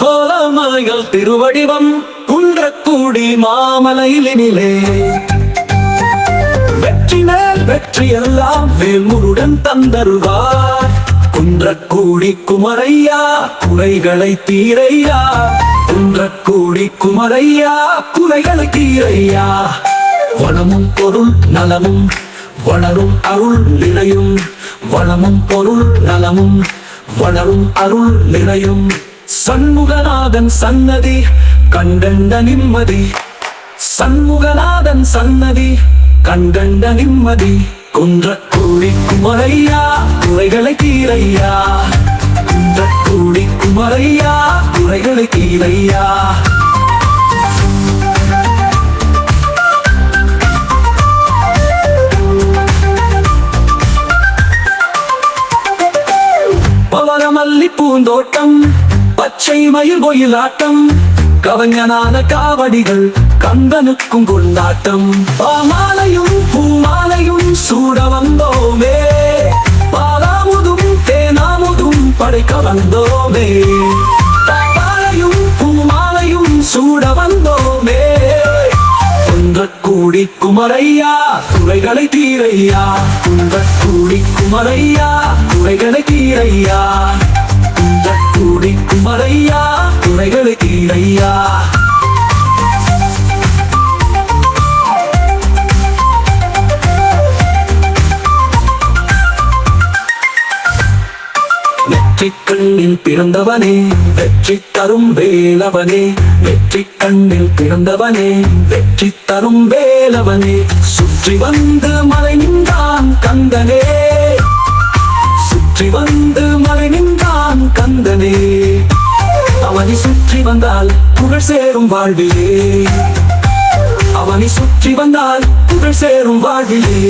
ஹோலமலைகள் திருவடிவம் குன்றக்கூடி மாமலையிலே வெற்றி மேல் வெற்றி எல்லாம் வேல்முருடன் தந்தருவார். குன்றக்கூடி குமரையா குறைகளை தீரையா. குன்றக்கூடி குமரையா குறைகளை தீரையா. வளமும் பொருள் நலமும் வளரும் அருள் நிலையும் வளமும் பொருள் நலமும் வளரும் அருள் நிறையும். சண்முகநாதன் சன்னதி கண்டண்ட நிம்மதி. சண்முகநாதன் சன்னதி கண்கண்ட நிம்மதி. குன்றக்கூடி குமரையா குறைகளை தீரையா குன்றக்கூடி குமரையா குறைகளை தீரையா பவரமல்லி பூந்தோட்டம் பச்சை மயில் ஒயிலாட்டம் கவஞனான காவடிகள் கந்தனுக்கும் கொண்டாட்டம். பாமாலையும் பூமாலையும் சூட வந்தோமே பாலாமுதும் தேனாமுதும் படைக்க வந்தோமே. கூடி குமரையா துறைகளை தீரையா. குன்றக்கூடி குமரையா துறைகளை தீரையா. குன்றக்கூடி குமரையா துறைகளை தீரையா. வெற்றி கண்ணில் பிறந்தவனே வெற்றி தரும் வேலவனே வெற்றி கண்ணில் பிறந்தவனே வெற்றி தரும் வேலவனே. சுற்றி வந்து மலை நின்றான் கந்தனே சுற்றி வந்து மலை நின்றான் கந்தனே. அவனை சுற்றி வந்தால் புகழ் சேரும் வாழ்விலே. அவனை சுற்றி வந்தால் புகழ் சேரும் வாழ்விலே.